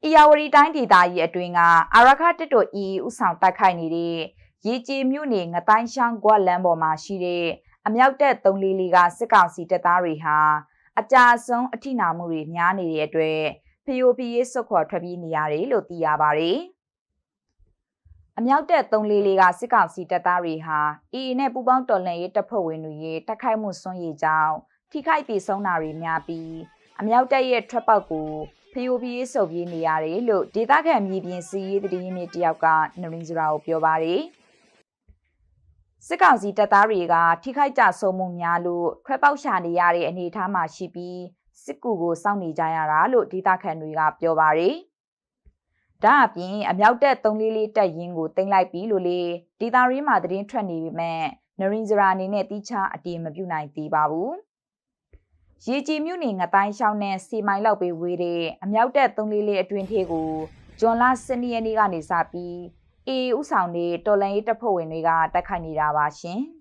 ။အီယာဝတီတိုင်းဒေသကြီးအတွင်းကအာရခတစ်တော် EA ဥဆောင်တိုက်ခိုက်နေတဲ့ရေကြီးမြို့နယ်ငတိုင်းရှောင်းကွက်လမ်းပေါ်မှာရှိတဲ့အမြောက်တပ်344ကစစ်ကောင်စီတပ်သားတွေဟာအကြအဆုံးအထိနာမှုတွေများနေတဲ့အတွက်ဖျို့ပြရေးစွတ်ခွာထွက်ပြေးနေရတယ်လို့သိရပါတယ်။အမြောက်တပ်344ကစစ်ကောင်စီတပ်သားတွေဟာ EA နဲ့ပူးပေါင်းတော်လှန်ရေးတပ်ဖွဲ့ဝင်တွေရဲ့တိုက်ခိုက်မှုစွန့်ရည်ကြောင်းထိခိုက်ဒေဆုံးတာတွေများပြီးအမြောက်တပ်ရဲ့ထွက်ပေါက်ကို ဖျို့ပြရေးစုပ်ပြေးနေရတယ်လို့ဒေသခံမြေပြင်စီးရေးတည်င်းမြစ်တယောက်ကနရင်းစရာကိုပြောပါတယ်။စစ်ကောင်စီတပ်သားတွေကထိခိုက်ကြဆုံးမှုများလို့ထွက်ပေါက်ရှာနေရတဲ့အနေအထားမှာရှိပြီးစစ်ကူကိုစောင့်နေကြရတာလို့ဒေသခံတွေကပြောပါတယ်။ဒါအပြင်အမြောက်တက်344တက်ရင်ကိုတင်လိုက်ပြီးလို့လေဒေတာရင်းမှာသတင်းထွက်နေပေမဲ့နရင်းစရာအနေနဲ့တီးခြားအတေမပြုနိုင်သေးပါဘူး။ ရေကြီးမြို့နယ်ငတိုင်းရှောင်းနဲ့စီမိုင်လောက်ပဲဝေးတဲ့အမြောက်တက်344အတွင်းထေးကိုဂျွန်လာ12ရက်နေ့ကနေစပြီးအေးဥဆောင်တဲ့တော်လန်ရေးတပ်ဖွဲ့ဝင်တွေကတိုက်ခိုက်နေတာပါရှင်။